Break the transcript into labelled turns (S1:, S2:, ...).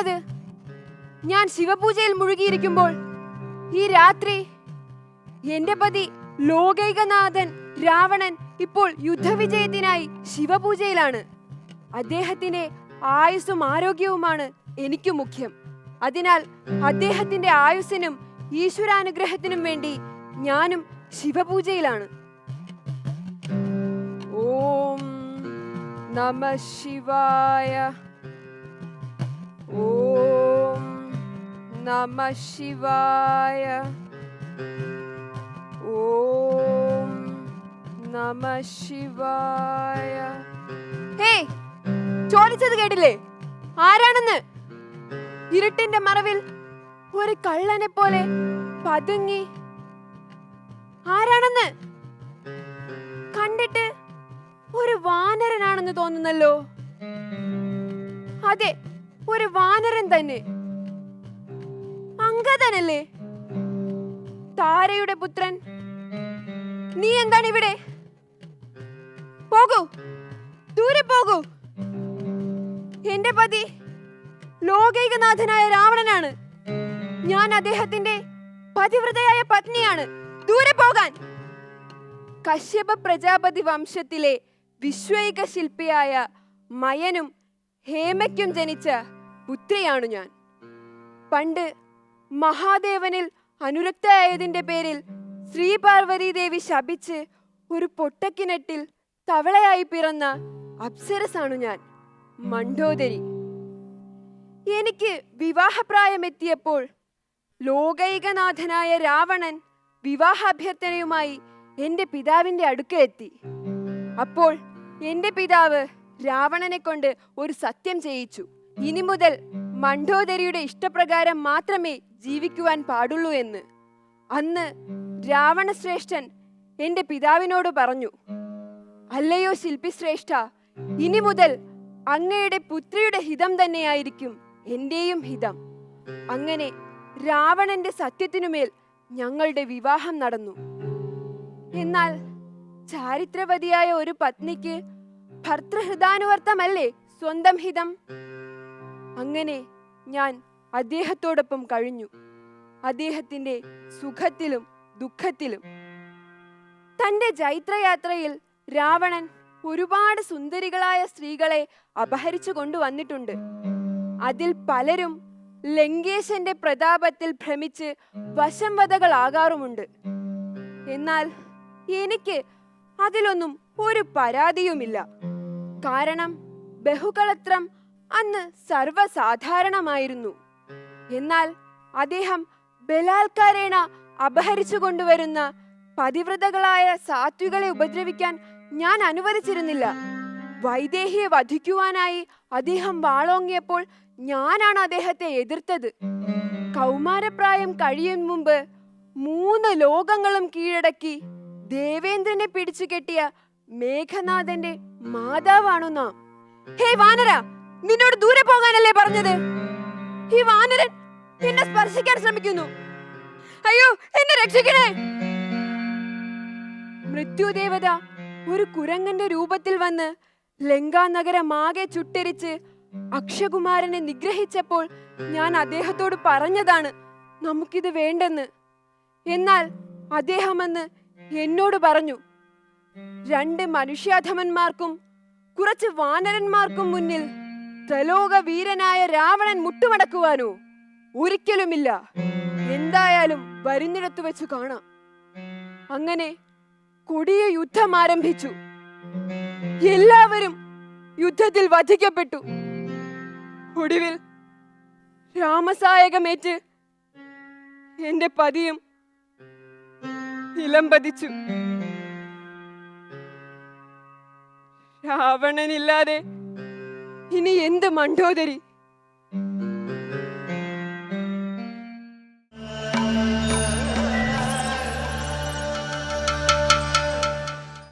S1: എന്താണത് ഞാൻ ശിവപൂജയിൽ മുഴുകിയിരിക്കുമ്പോൾ ഈ രാത്രി എന്റെ പതി ലോകൈകനാഥൻ രാവണൻ ഇപ്പോൾ യുദ്ധവിജയത്തിനായി ശിവപൂജയിലാണ്. അദ്ദേഹത്തിന്റെ ആയുസ്സും ആരോഗ്യവുമാണ് എനിക്ക് മുഖ്യം. അതിനാൽ അദ്ദേഹത്തിന്റെ ആയുസ്സിനും ഈശ്വരാനുഗ്രഹത്തിനും വേണ്ടി ഞാനും ശിവപൂജയിലാണ്. ഓം നമ ശിവായ. നമ ശിവായ ഓം നമ ശിവായ ഹേയ് ചോദിച്ചത് കേട്ടില്ലേ? ആരാണെന്ന്? ഇരുട്ടിന്റെ മറവിൽ ഒരു കള്ളനെ പോലെ പതുങ്ങി. ആരാണെന്ന്? കണ്ടിട്ട് ഒരു വാനരനാണെന്ന് തോന്നുന്നല്ലോ. അതെ ഒരു വാനരൻ തന്നെ. അങ്കദനല്ലേ താരയുടെ പുത്രൻ നീ എന്താണ് ഇവിടെ? പോകൂ ദൂരെ പോകൂ. എന്റെ പതി ലോകൈകനാഥനായ രാവണനാണ്. ഞാൻ അദ്ദേഹത്തിന്റെ പതിവ്രതയായ പത്നിയാണ്. ദൂരെ പോകാൻ. കശ്യപ പ്രജാപതി വംശത്തിലെ വിശ്വൈക ശില്പിയായ മയനും ഹേമയ്ക്കും ജനിച്ച പുത്രിയാണു ഞാൻ. പണ്ട് മഹാദേവനിൽ അനുരക്തയായതിന്റെ പേരിൽ ശ്രീ പാർവതി ദേവി ശപിച്ച് ഒരു പൊട്ടക്കിണറ്റിൽ തവളയായി പിറന്ന അപ്സരസാണു ഞാൻ മണ്ടോദരി എനിക്ക് വിവാഹപ്രായമെത്തിയപ്പോൾ ലോകൈകനാഥനായ രാവണൻ വിവാഹാഭ്യർത്ഥനയുമായി എന്റെ പിതാവിന്റെ അടുക്കലെത്തി അപ്പോൾ എന്റെ പിതാവ് രാവണനെ കൊണ്ട് ഒരു സത്യം ചെയ്യിച്ചു. ഇനി മുതൽ മണ്ഡോദരിയുടെ ഇഷ്ടപ്രകാരം മാത്രമേ ജീവിക്കുവാൻ പാടുള്ളൂ എന്ന്. അന്ന് രാവണശ്രേഷ്ഠൻ എന്റെ പിതാവിനോട് പറഞ്ഞു അല്ലയോ ശില്പിശ്രേഷ്ഠ ഇനി മുതൽ അങ്ങയുടെ പുത്രിയുടെ ഹിതം തന്നെയായിരിക്കും എന്റെയും ഹിതം. അങ്ങനെ രാവണന്റെ സത്യത്തിനുമേൽ ഞങ്ങളുടെ വിവാഹം നടന്നു. എന്നാൽ ചാരിത്രവതിയായ ഒരു പത്നിക്ക് ഭർത്തൃഹൃദാനുവർത്തമല്ലേ സ്വന്തം ഹിതം? അങ്ങനെ ഞാൻ അദ്ദേഹത്തോടൊപ്പം കഴിഞ്ഞു. അദ്ദേഹത്തിന്റെ സുഖത്തിലും ദുഃഖത്തിലും. തന്റെ ജൈത്രയാത്രയിൽ രാവണൻ ഒരുപാട് സുന്ദരികളായ സ്ത്രീകളെ അപഹരിച്ചു കൊണ്ടുവന്നിട്ടുണ്ട്. അതിൽ പലരും ലങ്കേശന്റെ പ്രതാപത്തിൽ ഭ്രമിച്ച് വശംവതകളാകാറുമുണ്ട്. എന്നാൽ എനിക്ക് അതിലൊന്നും ഒരു പരാതിയുമില്ല. കാരണം ബഹുകളത്രം അന്ന് സർവസാധാരണമായിരുന്നു. എന്നാൽ അദ്ദേഹം ബലാത്കാരേണ അപഹരിച്ചു കൊണ്ടുവരുന്ന പതിവ്രതകളായ സാത്വികളെ ഉപദ്രവിക്കാൻ ഞാൻ അനുവദിച്ചിരുന്നില്ല. വൈദേഹിയെ വധിക്കുവാനായി അദ്ദേഹം വാളോങ്ങിയപ്പോൾ ഞാനാണ് അദ്ദേഹത്തെ എതിർത്തത്. കൗമാരപ്രായം കഴിയും മുമ്പ് മൂന്ന് ലോകങ്ങളും കീഴടക്കി ദേവേന്ദ്രനെ പിടിച്ചു കെട്ടിയ മേഘനാഥന്റെ മാതാവാണു നാം. ഹേ വാനര! നിന്നോട് ദൂരെ പോകാനല്ലേ പറഞ്ഞത്? ഈ വാനരൻ എന്നെ സ്പർശിക്കാൻ ശ്രമിക്കുന്നു. അയ്യോ എന്നെ രക്ഷിക്കണേ. മൃത്യുദേവത ഒരു കുരങ്ങന്റെ രൂപത്തിൽ വന്ന് ലങ്കാ നഗരമാകെ ചുട്ടരിച്ച് അക്ഷകുമാരനെ നിഗ്രഹിച്ചപ്പോൾ ഞാൻ അദ്ദേഹത്തോട് പറഞ്ഞതാണ് നമുക്കിത് വേണ്ടെന്ന്. എന്നാൽ അദ്ദേഹമെന്ന് എന്നോട് പറഞ്ഞു. രണ്ട് മനുഷ്യാധമന്മാർക്കും കുറച്ച് വാനരന്മാർക്കും മുന്നിൽ ത്രലോക വീരനായ രാവണൻ മുട്ടുമടക്കുവാനോ? ഒരിക്കലുമില്ല. എന്തായാലും വരുന്നിടത്ത് വെച്ച് കാണാം. അങ്ങനെ കൊടിയ യുദ്ധം ആരംഭിച്ചു. എല്ലാവരും യുദ്ധത്തിൽ വധിക്കപ്പെട്ടു. ഒടുവിൽ രാമസായകമേറ്റ് എന്റെ പതിയും നിലംപതിച്ചു രാവണനില്ലാതെ ഇനി എന്ത് മണ്ടോദരി